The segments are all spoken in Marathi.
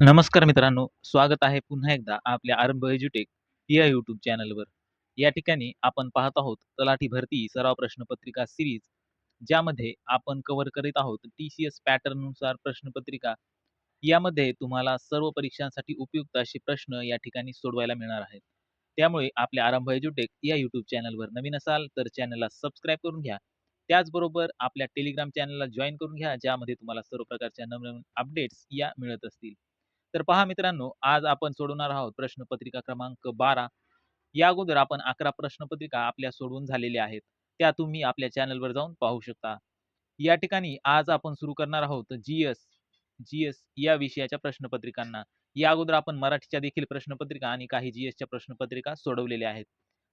नमस्कार मित्रांनो, स्वागत आहे पुन्हा एकदा आपल्या आरंभ एज्युटेक या यूट्यूब चॅनलवर. या ठिकाणी आपण पाहत आहोत तलाठी भरती सराव प्रश्नपत्रिका सीरीज, ज्यामध्ये आपण कव्हर करीत आहोत टी-सी-एस पॅटर्ननुसार प्रश्नपत्रिका. यामध्ये तुम्हाला सर्व परीक्षांसाठी उपयुक्त असे प्रश्न या ठिकाणी सोडवायला मिळणार आहेत. त्यामुळे आपल्या आरंभ एज्युटेक या यूट्यूब चॅनलवर नवीन असाल तर चॅनलला सबस्क्राईब करून घ्या. त्याचबरोबर आपल्या टेलिग्राम चॅनलला जॉईन करून घ्या, ज्यामध्ये तुम्हाला सर्व प्रकारच्या नवनवीन अपडेट्स या मिळत असतील. तर पहा मित्रांनो, आज आपण सोडवणार आहोत प्रश्नपत्रिका क्रमांक 12. या अगोदर आपण 11 प्रश्नपत्रिका आपल्या सोडवून झालेल्या आहेत. त्या तुम्ही आपल्या चॅनलवर जाऊन पाहू शकता. या ठिकाणी आज आपण सुरू करणार आहोत जी-एस, जी-एस या विषयाच्या प्रश्नपत्रिकांना. या अगोदर आपण मराठीच्या देखील प्रश्नपत्रिका आणि काही जीएसच्या प्रश्नपत्रिका सोडवलेल्या आहेत.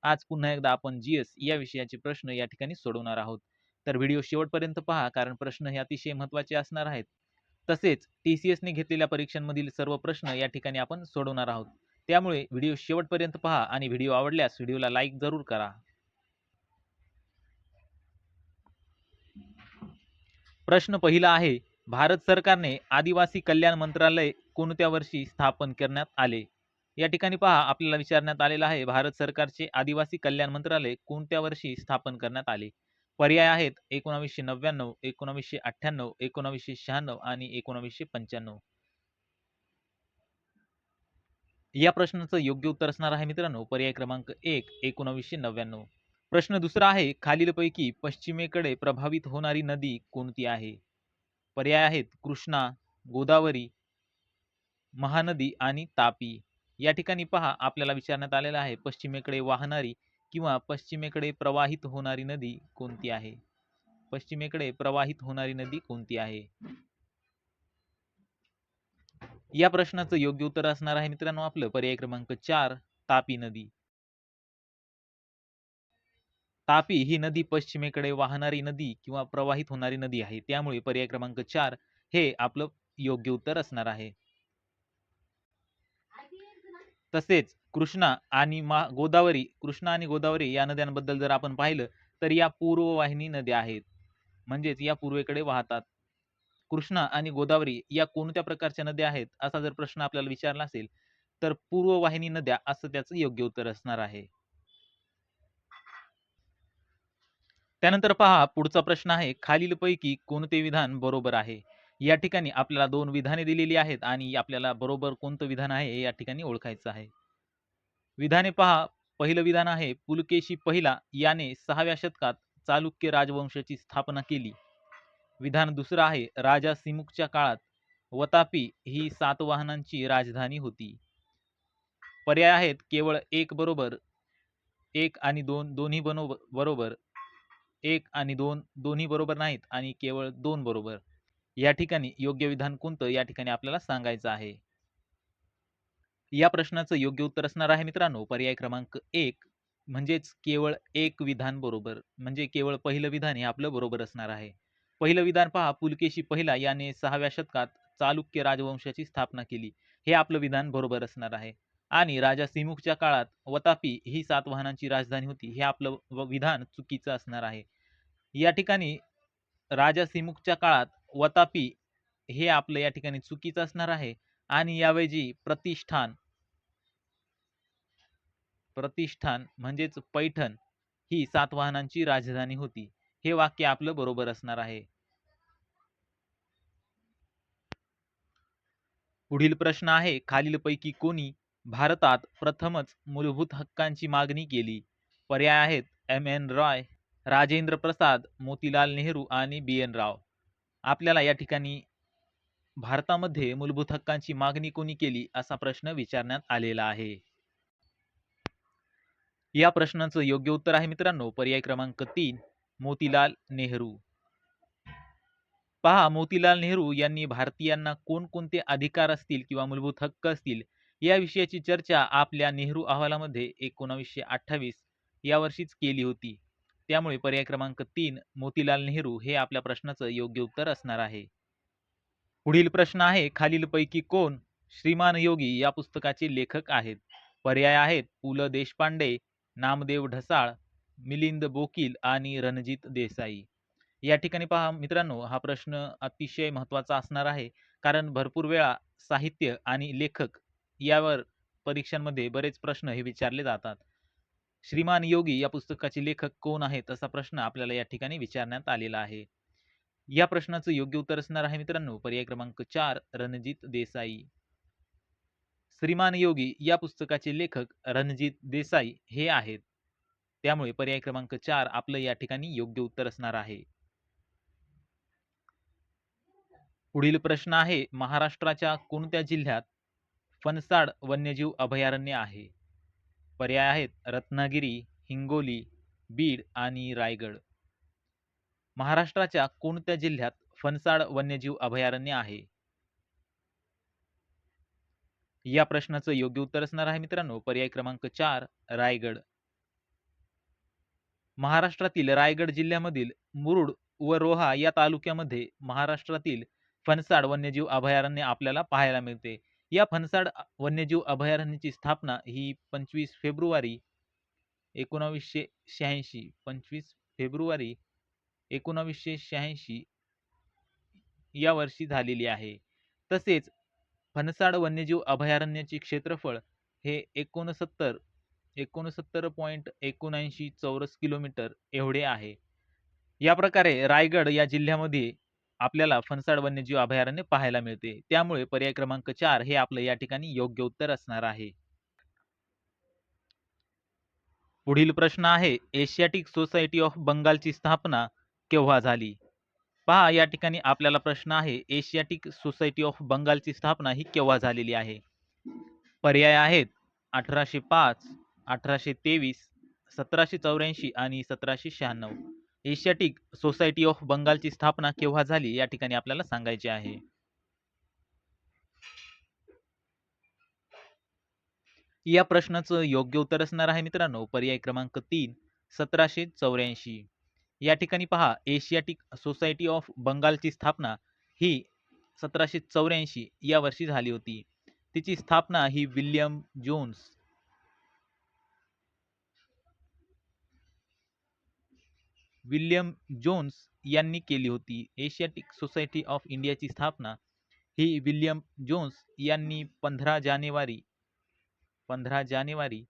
आज पुन्हा एकदा आपण जी-एस या विषयाचे प्रश्न या ठिकाणी सोडवणार आहोत. तर व्हिडिओ शेवटपर्यंत पहा, कारण प्रश्न हे अतिशय महत्त्वाचे असणार आहेत. तसेच टी-सी-एसने घेतलेल्या परीक्षांमधील सर्व प्रश्न या ठिकाणी आपण सोडवणार आहोत. त्यामुळे व्हिडिओ शेवटपर्यंत पहा आणि व्हिडिओ आवडल्यास व्हिडिओला लाईक जरूर करा. प्रश्न पहिला आहे, भारत सरकारने आदिवासी कल्याण मंत्रालय कोणत्या वर्षी स्थापन करण्यात आले? या ठिकाणी पहा आपल्याला विचारण्यात आलेलं आहे, भारत सरकारचे आदिवासी कल्याण मंत्रालय कोणत्या वर्षी स्थापन करण्यात आले? पर्याय आहेत 1999, 1998, 1996 आणि 1995. या प्रश्नाचं योग्य उत्तर असणार आहे मित्रांनो पर्याय क्रमांक एक 1999. प्रश्न दुसरा आहे, खालीलपैकी पश्चिमेकडे प्रभावित होणारी नदी कोणती आहे? पर्याय आहेत कृष्णा, गोदावरी, महानदी आणि तापी. या ठिकाणी पहा आपल्याला विचारण्यात आलेलं आहे, पश्चिमेकडे वाहणारी किंवा पश्चिमेकडे प्रवाहित होणारी नदी कोणती आहे? पश्चिमेकडे प्रवाहित होणारी नदी कोणती आहे? या प्रश्नाचं योग्य उत्तर असणार आहे मित्रांनो आपलं पर्याय क्रमांक चार तापी नदी. तापी ही नदी पश्चिमेकडे वाहणारी नदी किंवा प्रवाहित होणारी नदी आहे. त्यामुळे पर्याय क्रमांक चार हे आपलं योग्य उत्तर असणार आहे. तसेच कृष्णा आणि मा गोदावरी कृष्णा आणि गोदावरी या नद्यांबद्दल जर आपण पाहिलं तर या पूर्ववाहिनी नद्या आहेत. म्हणजेच या पूर्वेकडे वाहतात. कृष्णा आणि गोदावरी या कोणत्या प्रकारच्या नद्या आहेत असा जर प्रश्न आपल्याला विचारला असेल तर पूर्ववाहिनी नद्या असं त्याचं योग्य उत्तर असणार आहे. त्यानंतर पहा पुढचा प्रश्न आहे खालीलपैकी कोणते विधान बरोबर आहे? या ठिकाणी आपल्याला दोन विधाने दिलेली आहेत आणि आपल्याला बरोबर कोणतं विधान आहे हे या ठिकाणी ओळखायचं आहे. विधाने पहा पहिलं विधान आहे पुलकेशी पहिला याने सहाव्या शतकात चालुक्य राजवंशाची स्थापना केली. विधान दुसरं आहे राजा सिमुकच्या काळात वतापी ही सातवाहनांची राजधानी होती. पर्याय आहेत केवळ एक बरोबर, एक आणि दोन दोन्ही बनो बरोबर, एक आणि दोन दोन्ही बरोबर नाहीत आणि केवळ दोन बरोबर. या ठिकाणी योग्य विधान कोणतं या ठिकाणी आपल्याला सांगायचं आहे. या प्रश्नाचं योग्य उत्तर असणार आहे मित्रांनो पर्याय क्रमांक एक म्हणजेच केवळ एक विधान बरोबर म्हणजे केवळ पहिलं विधान हे आपलं बरोबर असणार आहे. पहिलं विधान पहा पुलकेशी पहिला याने सहाव्या शतकात चालुक्य राजवंशाची स्थापना केली. हे आपलं विधान बरोबर असणार आहे. आणि राजा सिमुखच्या काळात वतापी ही सातवाहनांची राजधानी होती. हे आपलं विधान चुकीचं असणार आहे. या ठिकाणी राजा सिमुखच्या काळात वतापी हे आपलं या ठिकाणी चुकीचं असणार आहे आणि याऐवजी प्रतिष्ठान प्रतिष्ठान म्हणजेच पैठण ही सातवाहनांची राजधानी होती. हे वाक्य आपलं बरोबर असणार आहे. पुढील प्रश्न आहे खालीलपैकी कोणी भारतात प्रथमच मूलभूत हक्कांची मागणी केली? पर्याय आहेत एम एन रॉय, राजेंद्र प्रसाद, मोतीलाल नेहरू आणि बी एन राव. आपल्याला या ठिकाणी भारतामध्ये मूलभूत हक्कांची मागणी कोणी केली असा प्रश्न विचारण्यात आलेला आहे. या प्रश्नाचं योग्य उत्तर आहे मित्रांनो पर्याय क्रमांक तीन मोतीलाल नेहरू. पहा मोतीलाल नेहरू यांनी भारतीयांना कोणकोणते अधिकार असतील किंवा मूलभूत हक्क असतील या विषयाची चर्चा आपल्या नेहरू अहवालामध्ये एकोणावीसशे अठ्ठावीस या वर्षीच केली होती. त्यामुळे पर्याय क्रमांक तीन मोतीलाल नेहरू हे आपल्या प्रश्नाचं योग्य उत्तर असणार आहे. पुढील प्रश्न आहे खालीलपैकी कोण श्रीमान योगी या पुस्तकाचे लेखक आहेत? पर्याय आहेत पु ल देशपांडे, नामदेव ढसाळ, मिलिंद बोकील आणि रणजित देसाई. या ठिकाणी पहा मित्रांनो हा प्रश्न अतिशय महत्त्वाचा असणार आहे. कारण भरपूर वेळा साहित्य आणि लेखक यावर परीक्षांमध्ये बरेच प्रश्न हे विचारले जातात. श्रीमान योगी या पुस्तकाचे लेखक कोण आहेत असा प्रश्न आपल्याला या ठिकाणी विचारण्यात आलेला आहे. या प्रश्नाचं योग्य उत्तर असणार आहे मित्रांनो पर्याय क्रमांक चार रणजित देसाई. श्रीमान योगी या पुस्तकाचे लेखक रणजित देसाई हे आहेत. त्यामुळे पर्याय क्रमांक चार आपलं या ठिकाणी योग्य उत्तर असणार आहे. पुढील प्रश्न आहे महाराष्ट्राच्या कोणत्या जिल्ह्यात फणसाड वन्यजीव अभयारण्य आहे? पर्याय आहेत रत्नागिरी हिंगोली बीड आणि रायगड. महाराष्ट्राच्या कोणत्या जिल्ह्यात फणसाड वन्यजीव अभयारण्य आहे? या प्रश्नाचं योग्य उत्तर असणार आहे मित्रांनो. पर्याय क्रमांक चार रायगड. महाराष्ट्रातील रायगड जिल्ह्यामधील मुरुड व रोहा या तालुक्यामध्ये महाराष्ट्रातील फणसाड वन्यजीव अभयारण्य आपल्याला पाहायला मिळते. या फणसाड वन्यजीव अभयारण्याची स्थापना ही पंचवीस फेब्रुवारी एकोणावीसशे शहाऐंशी पंचवीस फेब्रुवारी एकोणावीसशे शहाऐंशी या वर्षी झालेली आहे. तसेच फणसाड वन्यजीव अभयारण्याचे क्षेत्रफळ हे एकोणसत्तर एकोणसत्तर पॉईंट एकोणऐंशी चौरस किलोमीटर एवढे आहे. या प्रकारे रायगड या जिल्ह्यामध्ये आपल्याला फणसाड वन्यजीव अभयारण्य पाहायला मिळते. त्यामुळे पर्याय क्रमांक चार हे आपलं या ठिकाणी योग्य उत्तर असणार आहे. पुढील प्रश्न आहे एशियाटिक सोसायटी ऑफ बंगालची स्थापना केव्हा झाली? पहा या ठिकाणी आपल्याला प्रश्न आहे एशियाटिक सोसायटी ऑफ बंगालची स्थापना ही केव्हा झालेली आहे? पर्याय आहेत अठराशे पाच अठराशे तेवीस सतराशे चौऱ्याऐंशी आणि सतराशे शहाण्णव. एशियाटिक सोसायटी ऑफ बंगालची स्थापना केव्हा झाली या ठिकाणी आपल्याला सांगायचे आहे. या प्रश्नाचं योग्य उत्तर असणार आहे मित्रांनो. पर्याय क्रमांक तीन सतराशे चौऱ्याऐंशी. या ठिकाणी पहा एशियाटिक सोसायटी ऑफ बंगालची स्थापना ही सतराशे चौऱ्याऐंशी या वर्षी झाली होती. तिची स्थापना ही विल्यम जोन्स विल्यम जोन्स यांनी केली होती. एशियाटिक सोसायटी ऑफ इंडियाची स्थापना ही विल्यम जोन्स यांनी पंधरा जानेवारी पंधरा जानेवारी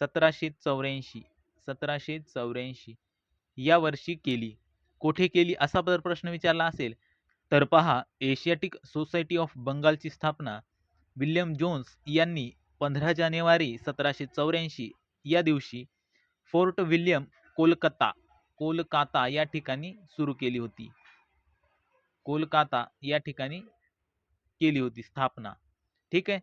सतराशे चौऱ्याऐंशी सतराशे चौऱ्याऐंशी या वर्षी केली. कोठे केली असा जर प्रश्न विचारला असेल तर पहा एशियाटिक सोसायटी ऑफ बंगालची स्थापना विल्यम जोन्स यांनी पंधरा जानेवारी सतराशे चौऱ्याऐंशी या दिवशी फोर्ट विल्यम कोलकाता कोलकाता या ठिकाणी सुरू केली होती. कोलकाता या ठिकाणी केली होती स्थापना. ठीक आहे?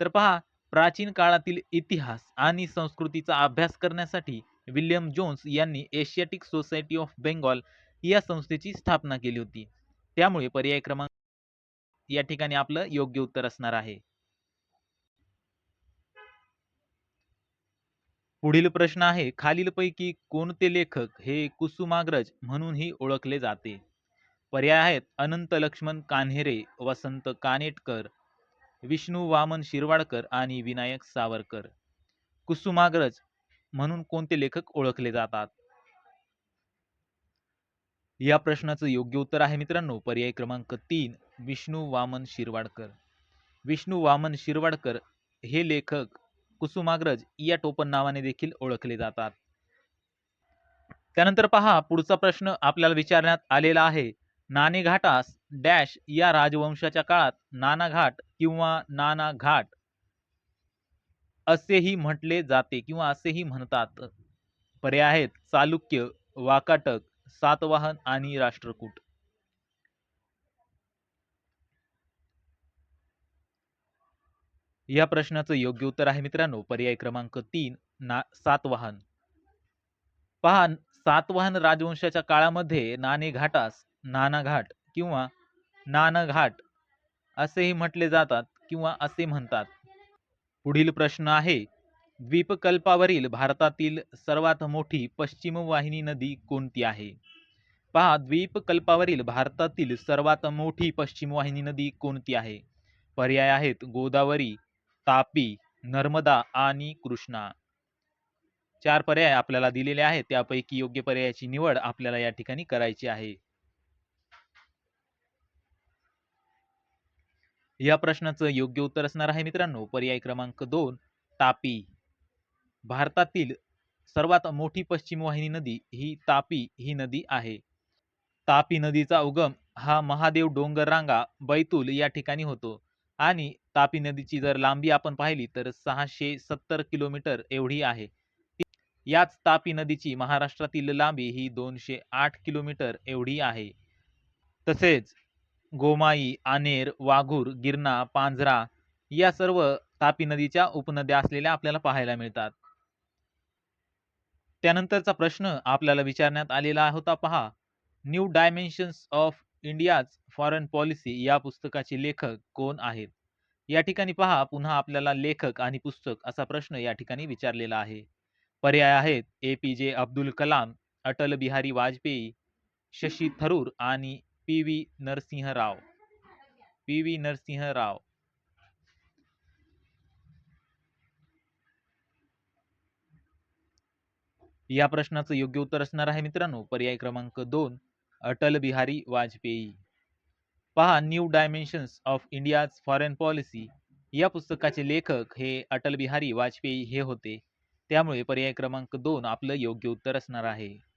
तर पहा प्राचीन काळातील इतिहास आणि संस्कृतीचा अभ्यास करण्यासाठी विल्यम जोन्स यांनी एशियाटिक सोसायटी ऑफ बेंगॉल या संस्थेची स्थापना केली होती. त्यामुळे पर्याय क्रमांक या ठिकाणी आपलं योग्य उत्तर असणार आहे. पुढील प्रश्न आहे खालीलपैकी कोणते लेखक हे कुसुमाग्रज म्हणूनही ओळखले जाते? पर्याय आहेत अनंत लक्ष्मण कान्हेरे वसंत कानेटकर विष्णू वामन शिरवाडकर आणि विनायक सावरकर. कुसुमाग्रज म्हणून कोणते लेखक ओळखले जातात? या प्रश्नाचं योग्य उत्तर आहे मित्रांनो पर्याय क्रमांक तीन विष्णू वामन शिरवाडकर. विष्णू वामन शिरवाडकर हे लेखक कुसुमाग्रज या टोपण नावाने देखील ओळखले जातात. त्यानंतर पहा पुढचा प्रश्न आपल्याला विचारण्यात आलेला आहे. नाणेघाटास डॅश या राजवंशाच्या काळात नानाघाट किंवा नाना घाट असेही म्हटले जाते किंवा असेही म्हणतात. पर्याय आहेत. चालुक्य वाकाटक सातवाहन आणि राष्ट्रकूट. या प्रश्नाचं योग्य उत्तर आहे मित्रांनो. पर्याय क्रमांक तीन ना सातवाहन. पहा सातवाहन राजवंशाच्या काळामध्ये नाणे घाटास नानाघाट किंवा नानघाट असेही म्हटले जातात किंवा असे म्हणतात. पुढील प्रश्न आहे. द्वीपकल्पावरील भारतातील सर्वात मोठी पश्चिम वाहिनी नदी कोणती आहे? पहा द्वीपकल्पावरील भारतातील सर्वात मोठी पश्चिम वाहिनी नदी कोणती आहे? पर्याय आहेत गोदावरी तापी नर्मदा आणि कृष्णा. चार पर्याय आपल्याला दिलेले आहेत. त्यापैकी योग्य पर्यायाची निवड आपल्याला या ठिकाणी करायची आहे. या प्रश्नाचं योग्य उत्तर असणार आहे मित्रांनो. पर्याय क्रमांक दोन तापी. भारतातील सर्वात मोठी पश्चिम वाहिनी नदी ही तापी ही नदी आहे. तापी नदीचा उगम हा महादेव डोंगर रांगा बैतूल या ठिकाणी होतो. आणि तापी नदीची जर लांबी आपण पाहिली तर सहाशे सत्तर किलोमीटर एवढी आहे. याच तापी नदीची महाराष्ट्रातील लांबी ही दोनशे आठ किलोमीटर एवढी आहे. तसेच गोमाई आनेर वाघूर गिरणा पांझरा या सर्व तापी नदीच्या उपनद्या असलेल्या आपल्याला पाहायला मिळतात. त्यानंतरचा प्रश्न आपल्याला विचारण्यात आलेला होता पहा. New dimensions of India's foreign policy या पुस्तकाचे लेखक कोण आहेत? या ठिकाणी पहा पुन्हा आपल्याला लेखक आणि पुस्तक असा प्रश्न या ठिकाणी विचारलेला आहे. पर्याय आहेत ए पी जे अब्दुल कलाम अटल बिहारी वाजपेयी शशी थरूर आणि P V Narasimha Rao P V Narasimha Rao या प्रश्नाचं योग्य उत्तर असणार आहे मित्रांनो. पर्याय क्रमांक दोन अटल बिहारी वाजपेयी. पहा new dimensions of India's foreign policy या पुस्तकाचे लेखक हे अटल बिहारी वाजपेयी हे होते. त्यामुळे पर्याय क्रमांक दोन आपलं योग्य उत्तर असणार आहे.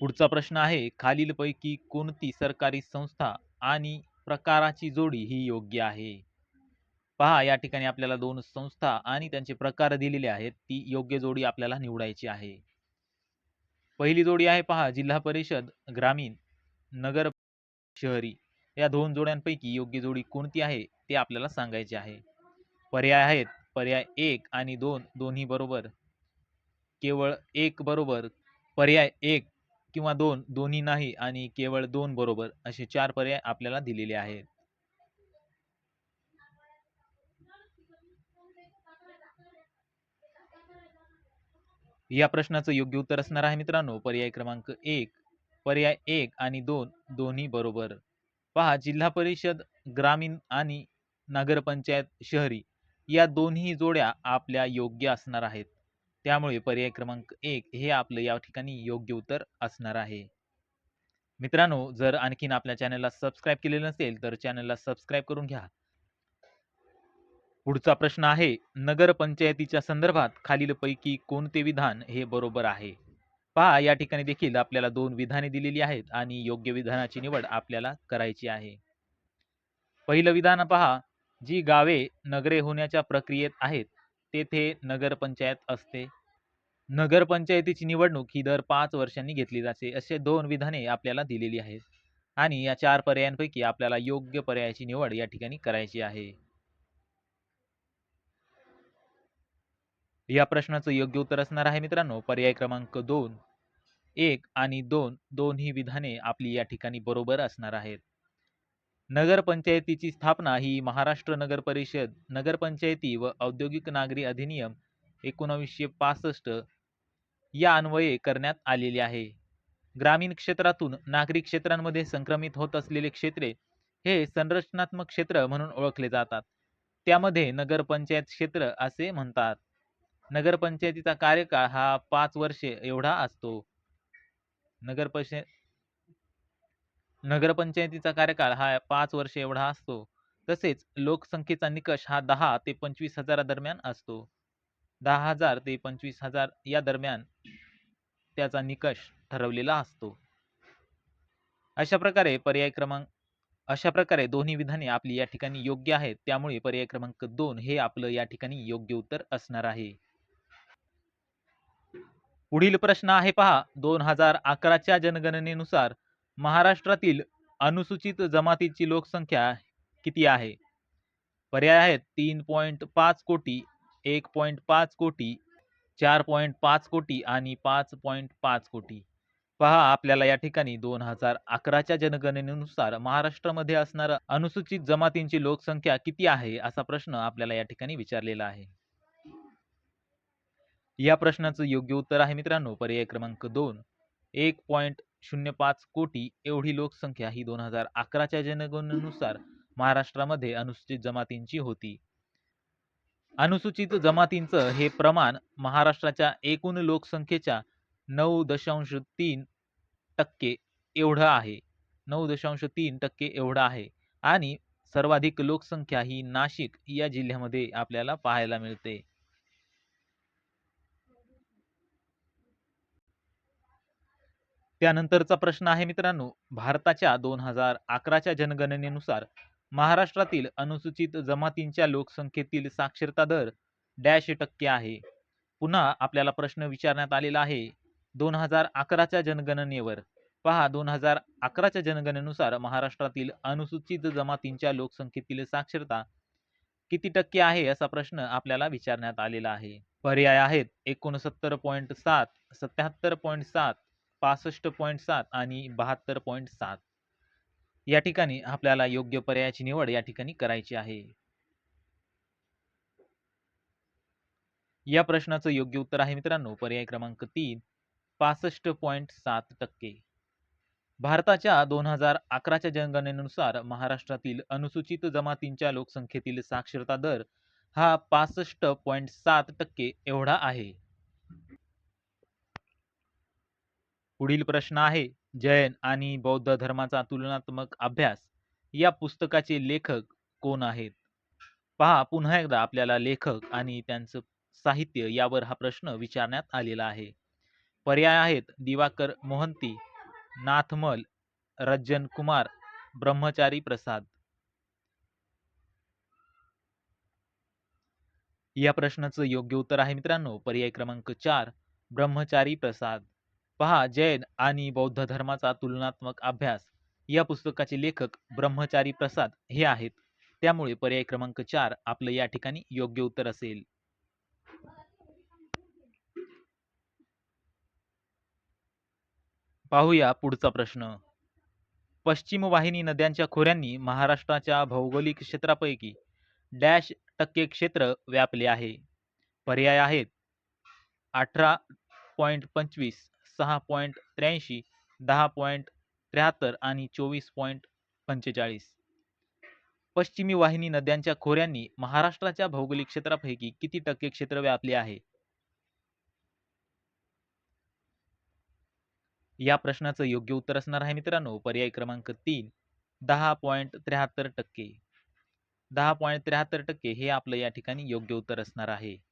पुढचा प्रश्न आहे खालीलपैकी कोणती सरकारी संस्था आणि प्रकाराची जोडी ही योग्य आहे? पहा या ठिकाणी आपल्याला दोन संस्था आणि त्यांचे प्रकार दिलेले आहेत ती योग्य जोडी आपल्याला निवडायची आहे. पहिली जोडी आहे पहा जिल्हा परिषद ग्रामीण नगर शहरी. या दोन जोड्यांपैकी योग्य जोडी कोणती आहे ते आपल्याला सांगायचे आहे. पर्याय आहेत पर्याय एक आणि दोन दोन्ही बरोबर. केवळ एक बरोबर पर्याय एक किंवा दोन दोन्ही नाही आणि केवळ दोन बरोबर असे चार पर्याय आपल्याला दिलेले आहेत. या प्रश्नाचं योग्य उत्तर असणार आहे मित्रांनो. पर्याय क्रमांक एक पर्याय एक आणि दोन दोन्ही बरोबर. पहा जिल्हा परिषद ग्रामीण आणि नगरपंचायत शहरी या दोन्ही जोड्या आपल्या योग्य असणार आहेत. त्यामुळे पर्याय क्रमांक एक हे आपलं या ठिकाणी योग्य उत्तर असणार आहे. मित्रांनो जर आणखीन आपल्या चॅनलला सबस्क्राईब केलेलं नसेल तर चॅनलला सबस्क्राईब करून घ्या. पुढचा प्रश्न आहे नगरपंचायतीच्या संदर्भात खालीलपैकी कोणते विधान हे बरोबर आहे? पहा या ठिकाणी देखील आपल्याला दोन विधाने दिलेली आहेत आणि योग्य विधानाची निवड आपल्याला करायची आहे. पहिलं विधान पहा जी गावे नगरे होण्याच्या प्रक्रियेत आहेत तेथे नगरपंचायत असते. नगरपंचायतीची निवडणूक ही दर पाच वर्षांनी घेतली जाते असे दोन विधाने आपल्याला दिलेली आहेत. आणि या चार पर्यायांपैकी आपल्याला योग्य पर्यायाची निवड या ठिकाणी करायची आहे. या प्रश्नाचं योग्य उत्तर असणार आहे मित्रांनो पर्याय क्रमांक दोन. एक आणि दोन दोन्ही विधाने आपली या ठिकाणी बरोबर असणार आहेत. नगरपंचायतीची स्थापना ही महाराष्ट्र नगर परिषद नगरपंचायती व औद्योगिक नागरी अधिनियम एकोणावीसशे पासष्ट या अन्वये करण्यात आलेली आहे. ग्रामीण क्षेत्रातून नागरी क्षेत्रांमध्ये संक्रमित होत असलेले क्षेत्रे हे संरचनात्मक क्षेत्र म्हणून ओळखले जातात. त्यामध्ये नगरपंचायत क्षेत्र असे म्हणतात. नगरपंचायतीचा कार्यकाळ हा पाच वर्षे एवढा असतो. नगरपंचायत नगरपंचायतीचा कार्यकाळ हा पाच वर्षे एवढा असतो. तसेच लोकसंख्येचा निकष हा दहा ते पंचवीस हजारादरम्यान असतो. दहा हजार ते पंचवीस हजार या दरम्यान त्याचा निकष ठरवलेला असतो. अशा प्रकारे पर्याय क्रमांक अशा प्रकारे दोन्ही विधाने आपली या ठिकाणी योग्य आहेत. त्यामुळे पर्याय क्रमांक दोन हे आपलं या ठिकाणी योग्य उत्तर असणार आहे. पुढील प्रश्न आहे पहा. दोन हजार अकराच्या जनगणनेनुसार महाराष्ट्रातील अनुसूचित जमातीची लोकसंख्या किती आहे? पर्याय आहेत तीन पॉईंट पाच कोटी एक पॉईंट पाच कोटी चार पॉईंट पाच कोटी आणि पाच पॉईंट पाच कोटी. पहा आपल्याला या ठिकाणी दोन हजार अकराच्या जनगणनेनुसार महाराष्ट्रामध्ये असणारा अनुसूचित जमातींची लोकसंख्या किती आहे असा प्रश्न आपल्याला या ठिकाणी विचारलेला आहे. या प्रश्नाचं योग्य उत्तर आहे मित्रांनो पर्याय क्रमांक दोन. एक पॉईंट शून्य पाच कोटी एवढी लोकसंख्या ही दोन हजार अकराच्या जनगणनेनुसार महाराष्ट्रामध्ये अनुसूचित जमातींची होती. अनुसूचित जमातींचं हे प्रमाण महाराष्ट्राच्या एकूण लोकसंख्येच्या नऊ दशांश तीन टक्के एवढं आहे. नऊ दशांश तीन टक्के एवढं आहे. आणि सर्वाधिक लोकसंख्या ही नाशिक या जिल्ह्यामध्ये आपल्याला पाहायला मिळते. त्यानंतरचा प्रश्न आहे मित्रांनो भारताच्या दोन हजार अकराच्या जनगणनेनुसार महाराष्ट्रातील अनुसूचित जमातींच्या लोकसंख्येतील साक्षरता दर डॅश टक्के आहे. पुन्हा आपल्याला प्रश्न विचारण्यात आलेला आहे दोन हजार अकराच्या जनगणनेवर. पहा दोन हजार अकराच्या जनगणनेनुसार महाराष्ट्रातील अनुसूचित जमातींच्या लोकसंख्येतील साक्षरता किती टक्के आहे असा प्रश्न आपल्याला विचारण्यात आलेला आहे. पर्याय आहेत एकोणसत्तर पॉईंट सात सत्याहत्तर पॉईंट सात पासष्ट पॉईंट सात आणि बहात्तर पॉईंट सात. या ठिकाणी आपल्याला योग्य पर्यायाची निवड या ठिकाणी करायची आहे. या प्रश्नाचं योग्य उत्तर आहे मित्रांनो पर्याय क्रमांक तीन पासष्ट पॉईंट सात टक्के. भारताच्या दोन हजार अकराच्या जनगणनेनुसार महाराष्ट्रातील अनुसूचित जमातींच्या लोकसंख्येतील साक्षरता दर हा पासष्ट पॉईंट सात टक्के एवढा आहे. पुढील प्रश्न आहे जैन आणि बौद्ध धर्माचा तुलनात्मक अभ्यास. या पुस्तकाचे लेखक कोण आहेत? पहा पुन्हा एकदा आपल्याला लेखक आणि त्यांचं साहित्य यावर हा प्रश्न विचारण्यात आलेला आहे. पर्याय आहेत दिवाकर मोहंती नाथमल रज्जन कुमार ब्रह्मचारी प्रसाद. या प्रश्नाचं योग्य उत्तर आहे मित्रांनो पर्याय क्रमांक चार ब्रह्मचारी प्रसाद. पहा जैन आणि बौद्ध धर्माचा तुलनात्मक अभ्यास या पुस्तकाचे लेखक ब्रह्मचारी प्रसाद हे आहेत. त्यामुळे पर्याय क्रमांक चार आपलं या ठिकाणी योग्य उत्तर असेल. पाहूया पुढचा प्रश्न. पश्चिम वाहिनी नद्यांच्या खोऱ्यांनी महाराष्ट्राच्या भौगोलिक क्षेत्रापैकी डॅश टक्के क्षेत्र व्यापले आहे. पर्याय आहेत अठरा पॉईंट पंचवीस सहा पॉईंट त्र्याऐंशी दहा पॉईंट त्र्याहत्तर आणि चोवीस पॉईंट पंचेचाळीस. पश्चिमी वाहिनी नद्यांच्या खोऱ्यांनी महाराष्ट्राच्या भौगोलिक क्षेत्रापैकी किती टक्के क्षेत्र व्यापले आहे? या प्रश्नाचं योग्य उत्तर असणार आहे मित्रांनो. पर्याय क्रमांक तीन दहा पॉईंट त्र्याहत्तर टक्के. दहा पॉईंट त्र्याहत्तर टक्के हे आपलं या ठिकाणी योग्य उत्तर असणार आहे.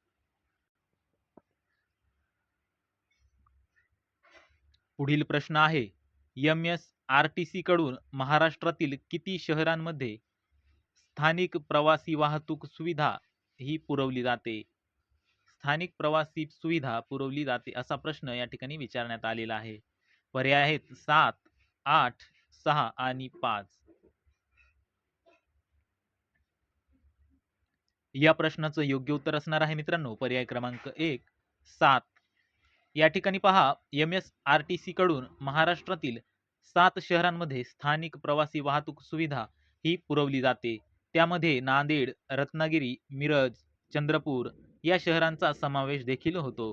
पुढील प्रश्न आहे. M S R T C कडून महाराष्ट्रातील किती शहरांमध्ये स्थानिक प्रवासी वाहतूक सुविधा ही पुरवली जाते? स्थानिक प्रवासी सुविधा पुरवली जाते असा प्रश्न या ठिकाणी विचारण्यात आलेला आहे. पर्याय आहेत सात आठ सहा आणि पाच. या प्रश्नाचं योग्य उत्तर असणार आहे मित्रांनो. पर्याय क्रमांक एक सात या ठिकाणी पहा M S R T C कडून महाराष्ट्रातील सात शहरांमध्ये स्थानिक प्रवासी वाहतूक सुविधा ही पुरवली जाते. त्यामध्ये नांदेड रत्नागिरी मिरज चंद्रपूर या शहरांचा समावेश देखील होतो.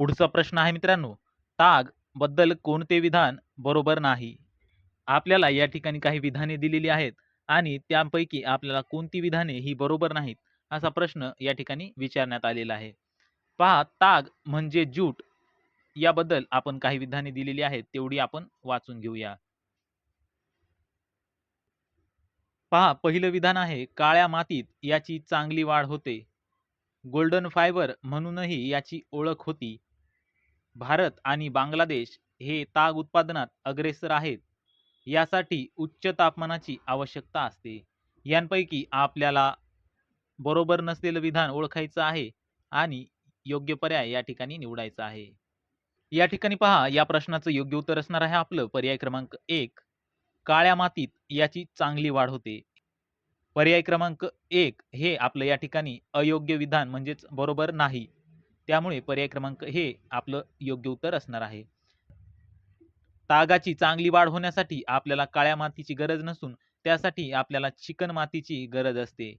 पुढचा प्रश्न आहे मित्रांनो तागबद्दल कोणते विधान बरोबर नाही? आपल्याला या ठिकाणी काही विधाने दिलेली आहेत आणि त्यापैकी आपल्याला कोणती विधाने ही बरोबर नाहीत असा प्रश्न या ठिकाणी विचारण्यात आलेला आहे. पहा ताग म्हणजे जूट याबद्दल आपण काही विधाने दिलेली आहेत तेवढी आपण वाचून घेऊया. पहा पहिलं विधान आहे काळ्या मातीत याची चांगली वाढ होते. गोल्डन फायबर म्हणूनही याची ओळख होती. भारत आणि बांगलादेश हे ताग उत्पादनात अग्रेसर आहेत. यासाठी उच्च तापमानाची आवश्यकता असते. यांपैकी आपल्याला बरोबर नसलेलं विधान ओळखायचं आहे आणि योग्य पर्याय या ठिकाणी निवडायचा आहे. या ठिकाणी पहा या प्रश्नाचं योग्य उत्तर असणार आहे आपलं. पर्याय क्रमांक एक काळ्या मातीत याची चांगली वाढ होते. पर्याय क्रमांक एक हे आपलं या ठिकाणी अयोग्य विधान म्हणजेच बरोबर नाही. त्यामुळे पर्याय क्रमांक हे आपलं योग्य उत्तर असणार आहे. तागाची चांगली वाढ होण्यासाठी आपल्याला काळ्या मातीची गरज नसून त्यासाठी आपल्याला चिकन मातीची गरज असते.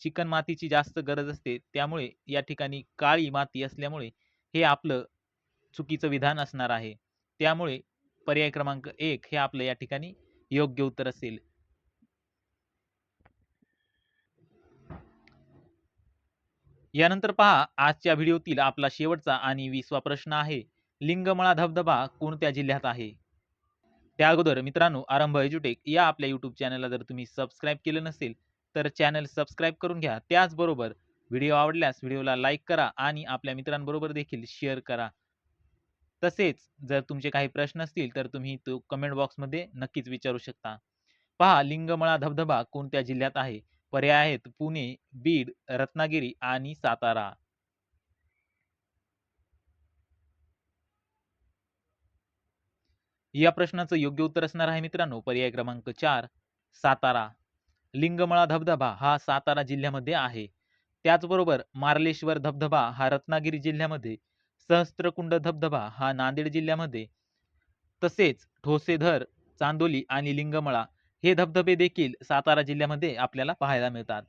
चिकन मातीची जास्त गरज असते. त्यामुळे या ठिकाणी काळी माती असल्यामुळे हे आपलं चुकीचं विधान असणार आहे. त्यामुळे पर्याय क्रमांक एक हे आपलं या ठिकाणी योग्य उत्तर असेल. यानंतर पहा आजच्या व्हिडिओतील आपला शेवटचा आणि विसवा प्रश्न आहे लिंगमळा धबधबा कोणत्या जिल्ह्यात आहे? त्या अगोदर मित्रांनो आरंभ एज्युटेक या आपल्या यूट्यूब चॅनलला जर तुम्ही सबस्क्राईब केलं नसेल तर चॅनल सबस्क्राईब करून घ्या. त्याचबरोबर व्हिडिओ आवडल्यास व्हिडिओला लाईक करा आणि आपल्या मित्रांबरोबर देखील शेअर करा. तसेच जर तुमचे काही प्रश्न असतील तर तुम्ही तो कमेंट बॉक्समध्ये नक्कीच विचारू शकता. पहा लिंगमळा धबधबा कोणत्या जिल्ह्यात आहे? पर्याय आहेत पुणे बीड रत्नागिरी आणि सातारा. या प्रश्नाचं योग्य उत्तर असणार आहे मित्रांनो पर्याय क्रमांक चार सातारा. लिंगमळा धबधबा हा सातारा जिल्ह्यामध्ये आहे. त्याचबरोबर मार्लेश्वर धबधबा हा रत्नागिरी जिल्ह्यामध्ये सहस्त्रकुंड धबधबा हा नांदेड जिल्ह्यामध्ये. तसेच ठोसेधर चांदोली आणि लिंगमळा हे धबधबे देखील सातारा जिल्ह्यामध्ये आपल्याला पाहायला मिळतात.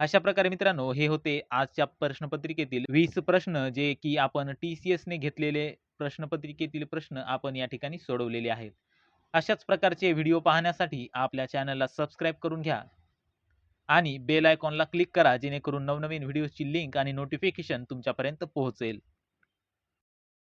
अशा प्रकारे मित्रांनो हे होते आजच्या प्रश्नपत्रिकेतील वीस प्रश्न जे की आपण टी सी एसने घेतलेले प्रश्नपत्रिकेतील प्रश्न आपण या ठिकाणी सोडवलेले आहेत. अशाच प्रकारचे व्हिडिओ पाहण्यासाठी आपल्या चॅनलला सबस्क्राईब करून घ्या. आणि बेल आयकॉनला क्लिक करा जेणेकरून नवनवीन व्हिडिओची लिंक आणि नोटिफिकेशन तुमच्यापर्यंत पोहोचेल.